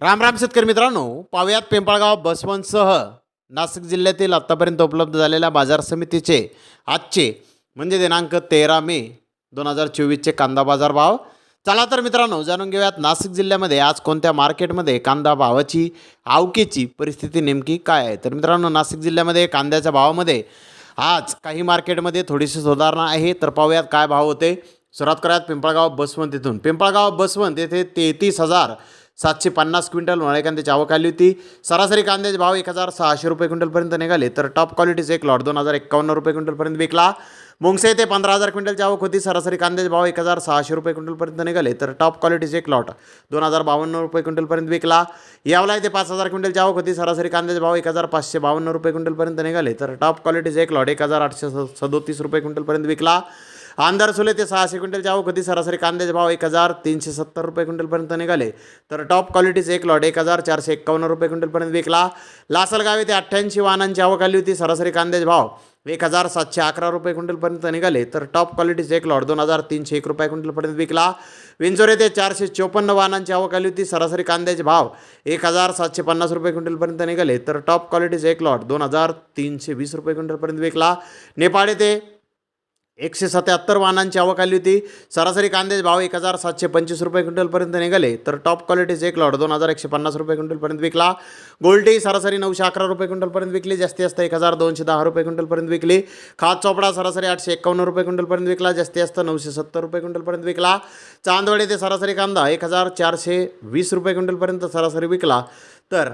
राम राम शेतकरी मित्रांनो पावयात पिंपळगाव बसवंतसह नाशिक जिल्ह्यातील आत्तापर्यंत उपलब्ध झालेल्या बाजार समितीचे आजचे म्हणजे दिनांक तेरा मे दोन हजार चोवीसचे कांदा बाजार भाव. चला तर मित्रांनो जाणून घेऊयात नाशिक जिल्ह्यामध्ये आज कोणत्या मार्केटमध्ये कांदा भावाची आवकेची परिस्थिती नेमकी काय आहे? तर मित्रांनो नाशिक जिल्ह्यामध्ये कांद्याच्या भावामध्ये आज काही मार्केटमध्ये थोडीशी सुधारणा आहे. तर पाहूयात काय भाव होते? सुरुवात करूयात पिंपळगाव बसवंत इथून. पिंपळगाव बसवंत येथे तेहतीस हजार सातशे पन्नास क्विंटल मळे कांद्याची आवक आली होती. सरासरी कांद्याचे भाव एक हजार सहाशे रुपये क्विंटलपर्यंत निघाले. तर टॉप क्वालिटीचे एक लॉट दोन हजार एकावन्न रुपये क्विंटलपर्यंत विकला. मुंगसे येथे पंधरा हजार क्विंटलची आवक होती. सरासरी कांद्याचे भाव एक हजार सहाशे रुपये क्विंटलपर्यंत निघाले. तर टॉप क्वालिटीचे एक लॉट दोन हजार बावन्न रुपये क्विंटलपर्यंत विकला. यावला ते पाच हजार क्विंटलची आवक होती. सरासरी कांद्याचे भाव एक हजार पाचशे बावन्न रुपये क्विंटलपर्यंत निघाले. तर टॉप क्वालिटीचे एक लॉट एक हजार आठशे स- सदोतीस रुपये क्विंटलपर्यंत विकला. आंधार सुले ते सहाशे क्विंटलची आवक होती सरासरी कांद्याचे भाव एक हजार तीनशे सत्तर रुपये क्विंटलपर्यंत निघाले. तर टॉप क्वालिटीचे एक लॉट एक हजार चारशे एक्कावन्न रुपये क्विंटलपर्यंत विकला. लासलगाव येथे अठ्ठ्याऐंशी वाहनांची आवक आली होती सरासरी कांद्याचे भाव एक हजार सातशे अकरा रुपये क्विंटलपर्यंत निघाले. तर टॉप क्वालिटीचे एक लॉट दोन हजार तीनशे एक रुपये क्विंटलपर्यंत विकला. विंचोर येथे चारशे चोपन्न वाहनांची आवक आली होती सरासरी कांद्याचे भाव एक हजार सातशे पन्नास रुपये क्विंटलपर्यंत निघाले. तर टॉप क्वालिटीचे एक लॉट दोन हजार तीनशे वीस रुपये क्विंटलपर्यंत विकला. नेपाळ येथे एकशे सत्याहत्तर वाहनांची आवक आली होती. सरासरी कांद्याचे भाव एक हजार सातशे पंचवीस रुपये क्विंटलपर्यंत निघाले तर टॉप क्वालिटीचे एक लॉट दोन हजार एकशे पन्नास रुपये क्विंटलपर्यंत विकला. गोल्डही सरासरी नऊशे अकरा रुपये क्विंटलपर्यंत विकली जास्ती जास्त एक हजार दोनशे दहा रुपये क्विंटलपर्यंत विकली. खाद चोपडा सरासरी आठशे एकावन्न रुपये क्विंटलपर्यंत विकला जास्ती जास्त नऊशे सत्तर रुपये क्विंटलपर्यंत विकला. चांदवड ते सरासरी कांदा एक हजार चारशे वीस रुपये क्विंटलपर्यंत सरासरी विकला. तर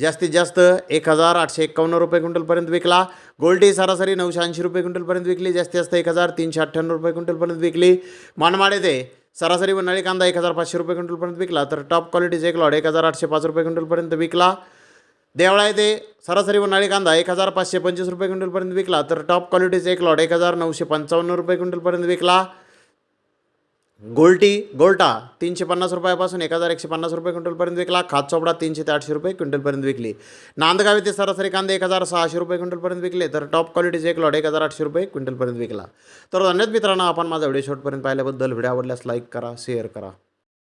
जास्तीत जास्त एक हजार आठशे एक्कावन्न रुपये क्विंटलपर्यंत विकला. गोल्डी सरासरी नऊशे ऐंशी रुपये क्विंटलपर्यंत विकली. जास्तीत जास्त एक हजार तीनशे अठ्ठ्याण्णव रुपये क्विंटलपर्यंत विकली. मानमाड येथे सरासरी उन्हाळी कांदा एक हजार पाचशे रुपये क्विंटलपर्यंत विकला. तर टॉप क्वालिटीचे एक लॉट एक हजार आठशे पाच रुपये क्विंटलपर्यंत विकला. देवळा येथे सरासरी उन्हाळी कांदा एक हजार पाचशे पंचवीस रुपये क्विंटलपर्यंत विकला. तर टॉप क्वालिटीचे एक लॉट एक हजार नऊशे पंचावन्न रुपये क्विंटलपर्यंत विकला. गोल्टी गोल्टा तीनशे पन्नास रुपयापासून एक हजार एकशे पन्नास रुपये क्विंटलपर्यंत विकला. खात चोपडा तीनशे ते आठशे रुपये क्विंटलपर्यंत विकली. नांदगाव येथे सरासरी कांदे एक हजार सहाशे रुपये क्विंटलपर्यंत विकले. तर टॉप क्वालिटीचे एक लॉट एक हजार आठशे रुपये क्विंटलपर्यंत विकला. तर धन्यवाद मित्रांनो आपण माझा व्हिडिओ शॉटपर्यंत पाहिल्याबद्दल. व्हिडिओ आवडल्यास लाईक करा शेअर करा.